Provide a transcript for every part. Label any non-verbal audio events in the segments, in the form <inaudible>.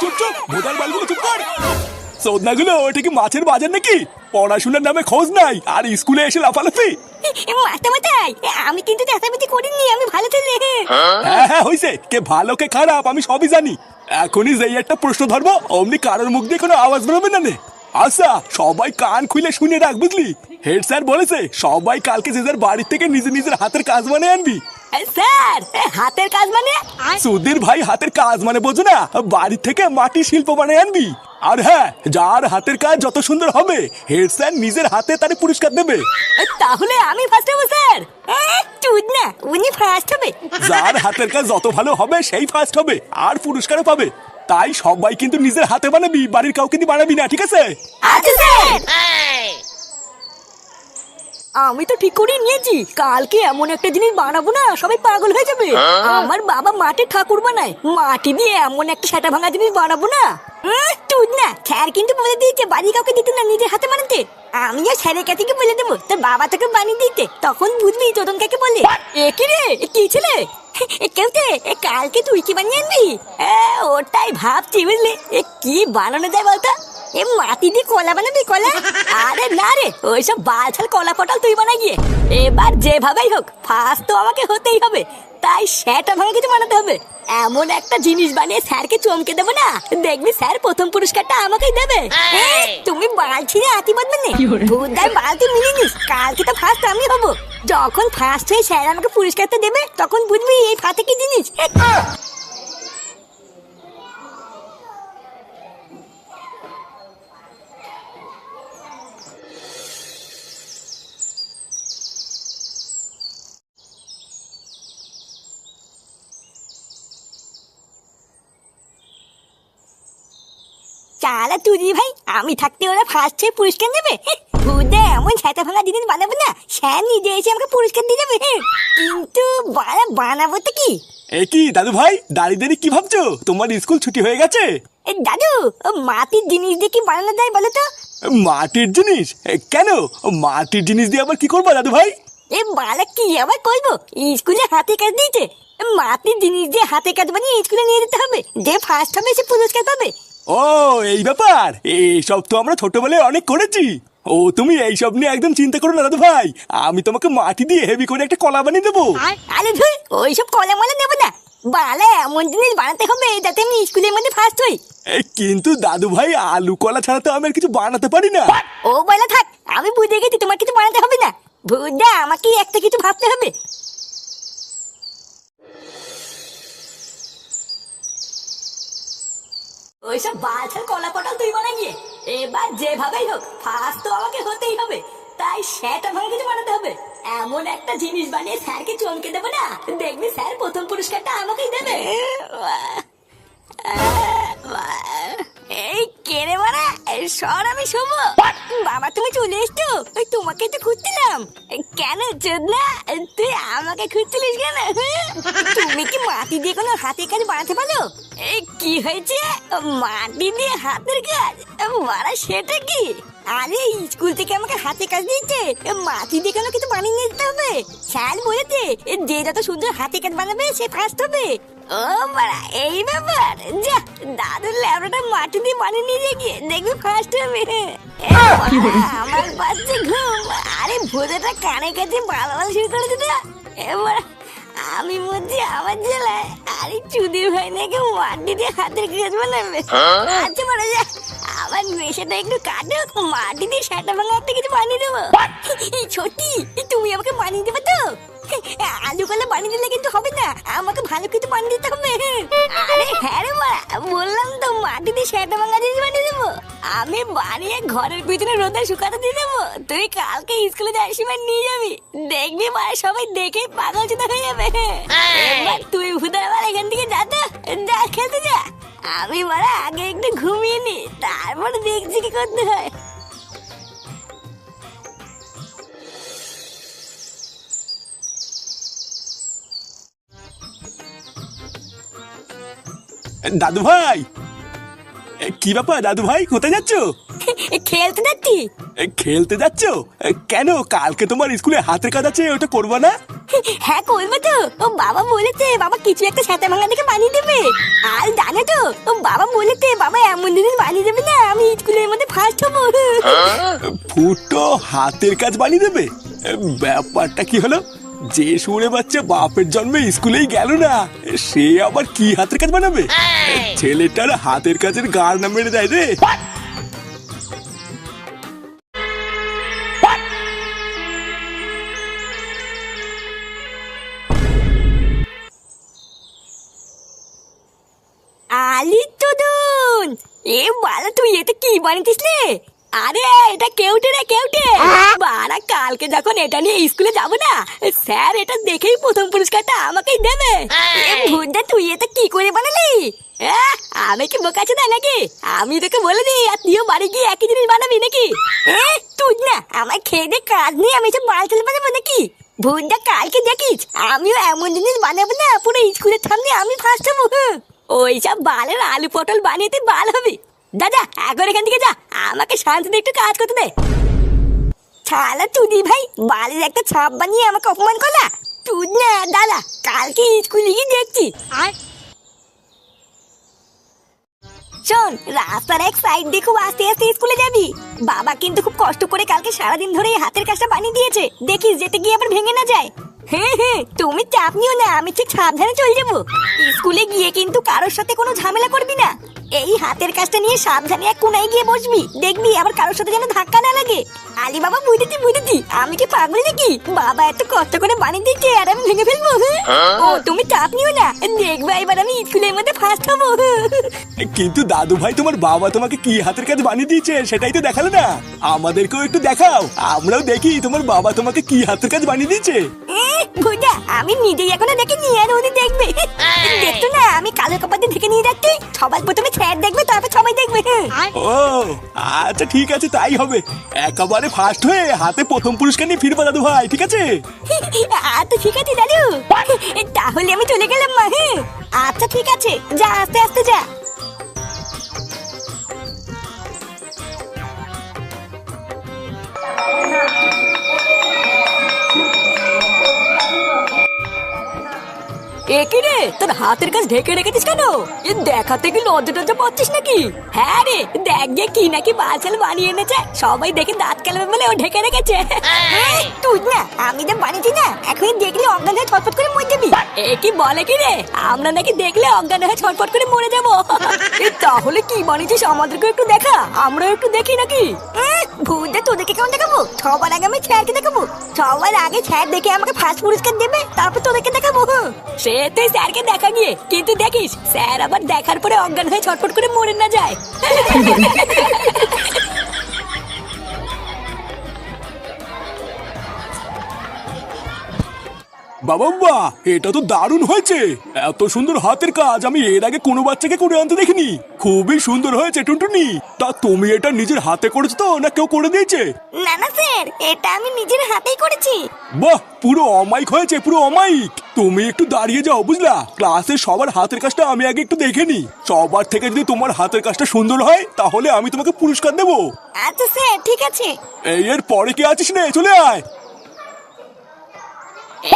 চুপ চুপ ভোদার বালগুলো চুপ কর। ওটা কি মাছের বাজার নাকি? পড়াশোনার নামে খোঁজ নাই আর স্কুলে এসে লাফালাফি। মাথা মাথায় আমি কিন্তু করিনি আমি ভালো ছেলে। হ্যাঁ হ্যাঁ হইছে। কে ভালো কে খারাপ আমি সবই জানি। এখনই যেই একটা প্রশ্ন ধরবো অমনি কারোর মুখ দিয়ে কোনো আওয়াজ বেরোবে না নে। আচ্ছা সবাই কান খুলে শুনে রাখ বুঝলি? হেড স্যার বলেছে সবাই কালকে যে যার বাড়ির থেকে নিজের নিজের হাতের কাজ বানিয়ে আনবি। স্যার হাতের কাজ মানে? সুধীর ভাই হাতের কাজ মানে বোঝো না বাড়ি থেকে মাটি শিল্প বানিয়ে আনবি। আর হ্যাঁ যার হাতের কাজ যত সুন্দর হবে হেড স্যার নিজের হাতে তারে পুরস্কার দেবে। তাহলে আমি ফার্স্ট হব স্যার। চুদ না উনি ফার্স্ট হবে। যার হাতের কাজ যত ভালো হবে সেই ফার্স্ট হবে আর পুরস্কারও পাবে। তাই সবাই কিন্তু নিজের হাতে বানাবি বাড়ির কাউকে দিয়ে বানাবি না ঠিক আছে? আচ্ছা স্যার। আমি তো ঠিক করে নিয়েছি। কালকে এমন একটা জিনিস বানাবো না সবাই পাগল হয়ে যাবে। আমার বাবা মাঠে ঠাকুর বানায়। মাটি দিয়ে এমন একটা সেটা ভাঙা জিনিস বানাবো না। তুই না স্যার কিন্তু বলে দিয়েছে বাড়ি কাউকে দিতে না নিজের হাতে বানাতে। আমিও স্যারের কাছে গিয়ে বলে দেবো তোর বাবা তোকে বানিয়ে দিতে তখন বুঝবি তোদন কাকে বলে। এ কি রে? এ কি ছেলে? কেউ কালকে তুই কি বানিয়ে আনবি? ওটাই ভাবছি বুঝলি? এ কি বানানো যায় বলতো? এ মাটি দিয়ে কলা বানাবি কলা? আরে না রে ওইসব বালছাল কলা পটাল তুই বানা গিয়ে। এবার যেভাবেই হোক ফার্স্ট তো আমাকে হতেই হবে। তাই সেটা ভাঙা কিছু বানাতে হবে। এমন একটা জিনিস বানিয়ে স্যারকে চমকে দেবো না? দেখবি স্যার প্রথম পুরস্কারটা আমাকেই দেবে। তুমি বালছি রে আতি বদবে নে। ভূতদার বালতি মিলিয়ে নিস। কালকে তো ফার্স্ট আমি হব। যখন ফার্স্ট হয়ে স্যার আমাকে পুরস্কারটা দেবে তখন বুঝবি এই ফাতে কি জিনিস। চালা তুই ভাই, আমি থাকতে ওরা ফার্স্ট হয়ে পুরস্কার দেবে ভূতে এমন ছাতা ভাঙা জিনিস বানাবো না স্যার নিজে এসে আমাকে পুরস্কার দিয়ে যাবে। কিন্তু বানাবো তো কি? এ কি দাদু ভাই? দাঁড়িয়ে দাঁড়িয়ে কি ভাবছ? তোমার স্কুল ছুটি হয়ে গেছে? এ, দাদু মাটির জিনিস দিয়ে কি বানানো যায় বলো তো? মাটির জিনিস? এ, কেন? মাটির জিনিস দিয়ে আবার কি করব দাদু ভাই? এ বালা কি আবার করব? স্কুলে হাতে কাজ দিয়েছে। মাটির জিনিস দিয়ে হাতে কাজ বানিয়ে স্কুলে নিয়ে যেতে হবে। যে ফার্স্ট হবে সে পুরস্কার পাবে। ও এই ব্যাপার। এইসব তো আমরা ছোটবেলায় অনেক করেছি। ও তুমি এইসব নিয়ে একদম চিন্তা করো না দাদু ভাই। আমি তোমাকে মাটি দিয়ে হেভি করে একটা কলা বানিয়ে দেবো। আরে ধুই ওইসব কলা মলা নেব না। বালা এমন জিনিস বানাতে হবে যাতে আমি স্কুলের মধ্যে ফার্স্ট হই। কিন্তু দাদু ভাই আলু কলা ছাড়া তো আমি কিছু বানাতে পারি না। ও বলা থাক আমি বুঝে গেছি তোমার কিছু বানাতে হবে না। বুঝা আমাকে একটা কিছু ভাবতে হবে। ওইসব বালছাল কলা পটল তুই বানা গিয়ে এবার যেভাবেই হোক ফার্স্ট তো আমাকে হতেই হবে। তাই সেটা ভালো কিছু বানাতে হবে। এমন একটা জিনিস বানিয়ে স্যারকে চমকে দেবো না? দেখবি স্যার প্রথম পুরস্কারটা আমাকেই দেবে। এই কেড়ে মারা সর আমি শুভ বাবা তুমি চলে এসছো? তোমাকে তো খুঁজছিলাম। কেন চোদনা তুই আমাকে খুঁজছিলিস কেন? তুমি কি মাটি দিয়ে কোনো হাতের কাজ বানাতে পারো? কি হয়েছে? মাটি দিয়ে হাতের কাজ? মারা সেটা কি? আরে স্কুল থেকে আমাকে হাতে কাজ দিয়েছে। মাটি দিয়ে কেন কিছু বানিয়ে নিয়ে যেতে হবে। স্যার বলেছে যে যত সুন্দর হাতে কাজ বানাবে সে ফার্স্ট হবে। ও বাড়া এই ব্যাপার। যা দাদুর ল্যাবড়াটা মাটি দিয়ে বানিয়ে নিয়ে গিয়ে দেখবি ফার্স্ট হবে আমার বাচ্চা ঘুম। আরে ভূতেটা কানে কাছে বালাবাল শুরু করে দিত এবার আমি মধ্যে আমার জেলায়। আরে চুদির ভাই নাকি মাটি দিয়ে হাতের কাজ বানাবে। আচ্ছা বড় যা আমার নেশাটা একটু কাটুক মাটি দিয়ে সেটা ভাঙা একটা কিছু বানিয়ে দেবো। ছোটি তুমি আমাকে বানিয়ে দেবে তো? আলু কলা দিলে কিন্তু হবে না। আমাকে ভালো কিছু বানিয়ে দিতে হবে। হ্যাঁ রে বললাম তো মাটি দিয়ে ভাঙা জিনিস বানিয়ে দেবো। আমি বানিয়ে ঘরের পিছনে রোদে শুকাতে দিয়ে দেবো। তুই কালকে স্কুলে যাওয়ার সময় নিয়ে যাবি। দেখবি মা, সবাই দেখে পাগল চুদা হয়ে যাবে। তুই ভুদার আবার এখান থেকে যা তো, যা খেলতে যা। আমি মারা আগে একটু ঘুমিয়ে নি, তারপরে দেখছি কি করতে হয়। দাদু ভাই! কি ব্যাপার দাদু ভাই? কোথায় যাচ্ছ? <laughs> খেলতে যাচ্ছি। খেলতে যাচ্ছ? কেন? কালকে তোমার স্কুলে হাতের কাজ আছে ওটা করবা না? <laughs> হ্যাঁ করব তো। ও বাবা বলেছে বাবা কিছু একটা সাথে ভাঙা দেখে বানিয়ে দেবে। আর জানো তো ও বাবা বলেছে বাবা এমন দিন বানিয়ে দেবে না আমি স্কুলের মধ্যে ফার্স্ট হব। <laughs> ফুটো হাতের কাজ বানিয়ে দেবে? ব্যাপারটা কি হলো? যে সুরে বাচ্চা বাপের জন্মে স্কুলেই গেল না সে আবার কি হাতের কাজ বানাবে? ছেলেটার হাতের কাজের গার না মেরে দেয় রে। আলি তুদুন এ বালা তুই এটা কি বানিয়েছিস রে? আরে এটা কেউটে রে কেউটে। বাড়া কালকে যখন এটা নিয়ে স্কুলে যাব না স্যার এটা দেখেই প্রথম পুরস্কারটা আমাকেই দেবে। এ তুই এটা কি করে বানালি? আমি কি বোকাচ্ছি না নাকি? আমি তোকে বলে দিই আর তুইও বাড়ি গিয়ে একই জিনিস বানাবি নাকি? তুই না আমার খেয়ে দে কাজ নিয়ে আমি সব বাল চলে বানাবো নাকি? ভুদা কালকে দেখিস আমিও এমন জিনিস বানাবো না পুরো স্কুলের সামনে আমি ফার্স্ট হব। ওইসব বালের আলু পটল বানিয়ে তুই বাল হবি। দাদা একবার এখান থেকে যা। আমাকে শান্তিতে একটু কাজ করতে দে। ছালা তুদি ভাই বালের একটা ছাপ বানিয়ে আমাকে অপমান করলা? তুই না দাদা কালকে স্কুলে গিয়ে দেখছি। আর শোন রাস্তার এক সাইড দিয়ে খুব আস্তে আস্তে স্কুলে যাবি। বাবা কিন্তু খুব কষ্ট করে কালকে সারাদিন ধরে এই হাতের কাজটা বানিয়ে দিয়েছে। দেখিস যেতে গিয়ে আবার ভেঙে না যায়। হ্যাঁ হ্যাঁ তুমি চাপ নিও না আমি ঠিক সাবধানে চলে যাব। স্কুলে গিয়ে কিন্তু কারোর সাথে কোনো ঝামেলা করবি না। এই হাতের কাজটা নিয়ে সাবধানে এক কোনায় গিয়ে বসবি। দেখবি আবার কারোর সাথে যেন ধাক্কা না লাগে। আলি বাবা বুঝেছি বুঝেছি আমি কি পাগল নাকি? বাবা এত কষ্ট করে বানিয়ে দিচ্ছে আর আমি ভেঙে ফেলব? ও, তুমি চাপ নিও না। দেখবে এবার আমি স্কুলের মধ্যে ফার্স্ট হব। কিন্তু দাদু ভাই, তোমার বাবা তোমাকে কি হাতের কাজ বানিয়ে দিয়েছে সেটাই তো দেখাল না। আমাদেরকেও একটু দেখাও। আমরাও দেখি তোমার বাবা তোমাকে কি হাতের কাজ বানিয়ে দিয়েছে। এ, আমি নিজেই এখনও দেখিনি আর উনি দেখবে। দেখতো না আমি কালো কাপড় ঢেকে নিয়ে যাচ্ছি। সবার প্রথমে স্যার দেখবে তারপর সবাই দেখবে। ও আচ্ছা ঠিক আছে তাই হবে। একেবারে ফার্স্ট হয়ে হাতে প্রথম পুরস্কার নিয়ে ফিরবো দাদু ভাই ঠিক আছে? আচ্ছা ঠিক আছে দাদু। তাহলে আমি চলে গেলাম মা হ্যাঁ। আচ্ছা ঠিক আছে যা আস্তে আস্তে যা। একি রে? তোর হাতের কাজ ঢেকে রেখেছিস কেন? এ দেখাতে কি লজ্জা টজ্জা পাচ্ছিস নাকি? হ্যাঁ রে দেখ গে কি নাকি বালছাল বানিয়ে এনেছে। সবাই দেখে দাঁত কালাবে বলে ও ঢেকে রেখেছে। তুই না আমি যা বানিয়েছি না এখনই দেখলে অজ্ঞান হয়ে ছটফট করে মরে যাবি। এ কি বলে কি রে? আমরা নাকি দেখলে অজ্ঞান হয়ে ছটফট করে মরে যাব। তাহলে কি বানিয়েছিস আমাদেরকে একটু দেখা? আমরাও একটু দেখি নাকি? ভূতটা তোদেরকে কেমন দেখাবো? সবার আগে আমি স্যারকে দেখাবো। সবার আগে স্যার দেখে আমাকে ফার্স্ট পুরস্কার দেবে তারপর তোদেরকে দেখাবো। সে তুই স্যারকে দেখা গিয়ে। কিন্তু দেখিস স্যার আবার দেখার পরে অজ্ঞান হয়ে ছটফট করে মরে না যায়। বাবা বাবা এটা তো দারুণ হয়েছে। এত সুন্দর হাতের কাজ আমি এর আগে কোনো বাচ্চাকে করে আনতে দেখিনি। খুবই সুন্দর হয়েছে টুনটুনি। তা তুমি এটা নিজের হাতে করেছ তো না কেউ করে দিয়েছে? না না স্যার এটা আমি নিজের হাতেই করেছি। বাহ পুরো অমাইক হয়েছে পুরো অমাইক তুমি একটু দাঁড়িয়ে যাও বুঝলা? ক্লাসে সবার হাতের কাজটা আমি আগে একটু দেখে নি সবার থেকে যদি তোমার হাতের কাজটা সুন্দর হয় তাহলে আমি তোমাকে পুরস্কার দেবো। আচ্ছা স্যার ঠিক আছে। এই এর পরে কে আছিস রে? চলে আয়।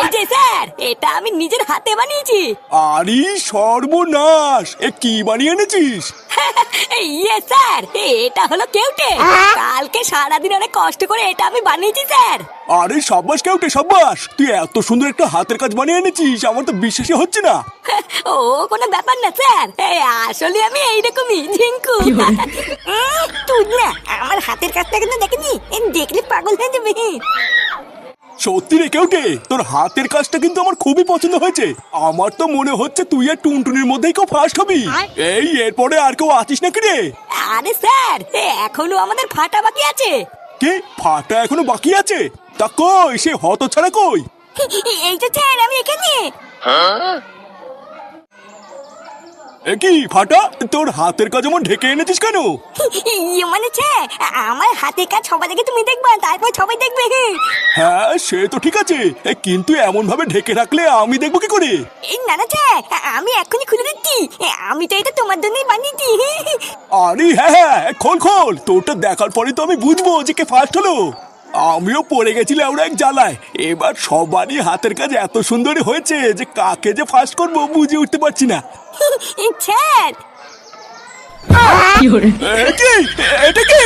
এই যে স্যার এটা আমি নিজের হাতে বানিয়েছি। আরে সর্বনাশ! এ কি বানিয়ে এনেছিস? ইয়ে স্যার এটা হলো কেউটে। কালকে সারাদিন অনেক কষ্ট করে এটা আমি বানিয়েছি স্যার। আরে সাব্বাস কেউটে সাব্বাস। তুই এত সুন্দর একটা হাতের কাজ বানিয়ে এনেছিস আমার তো বিশ্বাসই হচ্ছে না। ও কোনো ব্যাপার না স্যার। আসলে আমি এইরকমই ঝিঙ্কু। তুই না আমার হাতের কাজটা কিন্তু দেখেনি? দেখলে পাগল হয়ে যাবে। সত্যি রে কেউ কে? তোর হাতের কাজটা কিন্তু আমার খুবই পছন্দ হয়েছে। আমার তো মনে হচ্ছে তুই আর টুনটুনির মধ্যেই কেউ ফার্স্ট হবি। এই এরপরে আর কেউ আছিস নাকি রে? আরে স্যার এখনও আমাদের ফাটা বাকি আছে। কে? ফাটা এখনও বাকি আছে? তা কই? সে হত ছাড়া কই? এই তো স্যার আমি এখানে। এ কি ফাটা? তোর হাতের কাজ এমন ঢেকে এনেছিস কেন? <laughs> ইয়ে মানে স্যার আমার হাতের কাজ সবাই দেখে তুমি দেখবা তারপর সবাই দেখবে। হ্যাঁ সে তো ঠিক আছে। এ, কিন্তু এমন ভাবে ঢেকে রাখলে আমি দেখব কি করে? এই না না স্যার আমি এখনই খুলে দিচ্ছি আমি তো এটা তোমার জন্যই বানিয়েছি। আরে হ্যাঁ হ্যাঁ খোল খোল। তোরটা দেখার পরে তো আমি বুঝব যে কে ফার্স্ট হলো। আমিও পড়ে গেছিলাম আমরা এক জ্বালায়। এবার সবারই হাতের কাজ এত সুন্দরই হয়েছে যে কাকে যে ফার্স্ট করব বুঝে উঠতে পারছি না। এ এটা কি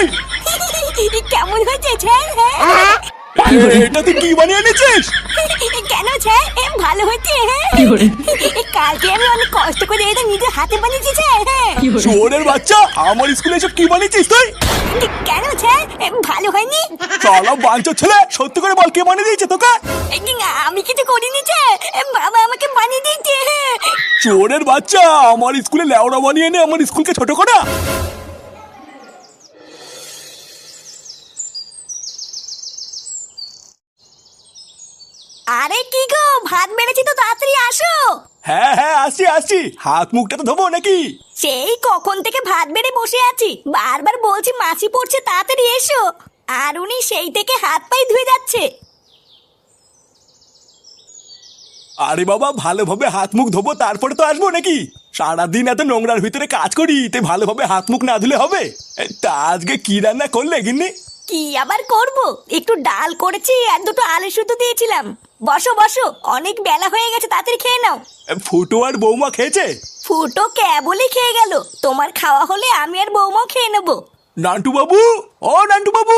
কেমন হয়েছে স্যার হ্যাঁ? এটা তুই কি বানিয়ে এনেছিস? কেন স্যার এ, ভালো হয়েছে হ্যাঁ? কালকে আমি অনেক কষ্ট করে এটা নিজের হাতে বানিয়েছি হ্যাঁ? চোরের বাচ্চা আমার স্কুলে এসব কি বানিয়েছিস তুই? কেন এ, ভালো হয়নি? চলো বাঞ্চ ছেলে সত্যি করে বল কে বানিয়ে দিয়েছে তোকে? আমি কিছু করিনি এ, বাবা আমাকে বানিয়ে দিয়েছে হ্যাঁ। চোরের বাচ্চা আমার স্কুলে লেওড়া বানিয়ে এনে আমার স্কুলকে ছোট করা? আরে কি গো ভাত মেরেছি তো তাড়াতাড়ি আসো। হ্যাঁ হ্যাঁ আসছি আসছি। হাত মুখটা তো ধোবো নাকি? সেই কখন থেকে ভাত বেড়ে বসে আছি বারবার বলছি মাছি পড়ছে তাড়াতাড়ি এসো। আর উনি সেই থেকে হাত পাই ধুয়ে যাচ্ছে। আরে বাবা ভালোভাবে হাত মুখ ধোবো তারপরে তো আসব নাকি? সারাদিন এত নোংরার ভিতরে কাজ করি তাই ভালোভাবে হাত মুখ না ধুলে হবে? তা আজকে কি রান্না করলে গিন্নি? কি আবার করব? একটু ডাল করেছি আর দুটো আলু শুদ্ধ দিয়েছিলাম। বসো বসো অনেক বেলা হয়ে গেছে তাড়াতাড়ি খেয়ে নাও। ফুটো আর বৌমা খেয়েছে? ফুটো কেবলই খেয়ে গেল তোমার খাওয়া হলে আমি আর বৌমাও খেয়ে নেব। নান্টু বাবু ও নান্টু বাবু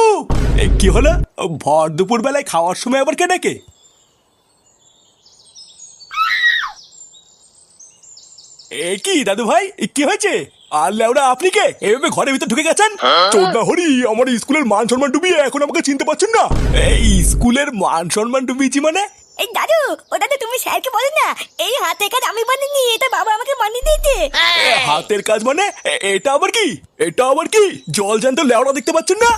কি হলো? ভর দুপুর বেলায় খাওয়ার সময় আবার কে ডাকে? এ কি দাদু ভাই কি হয়েছে? আর লেওরা আপনি কে? এভাবে ঘরের ভিতর ঢুকে গেছেন? চোদ্দা হরি আমার স্কুলের মান সম্মান ডুবিয়ে এখন আমাকে চিনতে পারছেন না? এই স্কুলের মান সম্মান ডুবিয়েছি মানে? এই দাদু ও দাদু তুমি স্যারকে বলো না এই হাতে কাজ আমি বানিয়ে এটা বাবা আমাকে বানিয়ে দিয়েছে। এ, হাতের কাজ মানে? এটা আবার কি? এটা আবার কি? জল জ্যান্ত লেওড়া দেখতে পাচ্ছেন না?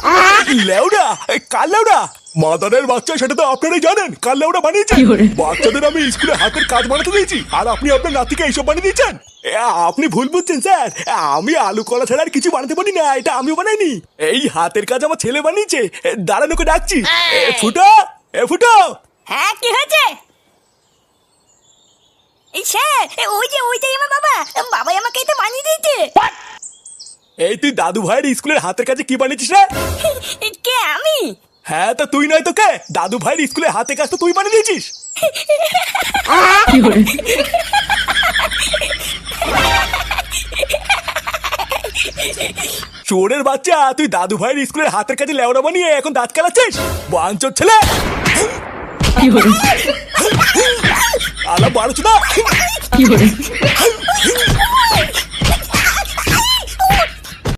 লেওড়া কার লেওড়া মাদারের বাচ্চা সেটা তো আপনারাই জানেন। কার লেওড়া বানিয়েছে। বাচ্চাদের আমি স্কুলে হাতের কাজ বানাতে দিয়েছি। আর আপনি আপনার নাতিকে এইসব বানিয়ে দিয়েছেন? এ, আপনি ভুল বুঝছেন স্যার। আমি আলু কলা ছাড়া আর কিছু বানাতে পারি না এটা আমিও বানাইনি। এই হাতের কাজ আমার ছেলে বানিয়েছে। দাঁড়ানোকে ডাকছি। ফুটো এ ফুটো। হ্যাঁ কি হয়েছে? এই স্যার ওই যে ওইটাই আমার বাবা। বাবাই আমাকে এটা বানিয়ে দিয়েছে। এই তুই দাদু ভাইয়ের স্কুলের হাতের কাজে কি বানিয়েছিস রে? কে আমি? হ্যাঁ তা তুই নয় তো কে দাদু ভাইয়ের স্কুলে হাতে কাজ তো তুই বানিয়ে দিয়েছিস। চোরের বাচ্চা, তুই দাদু ভাইয়ের স্কুলের হাতের কাজে লেওড়া বানিয়ে এখন দাঁত কালাচ্ছিস? বাঞ্চর ছেলে! আলা বারোছো না?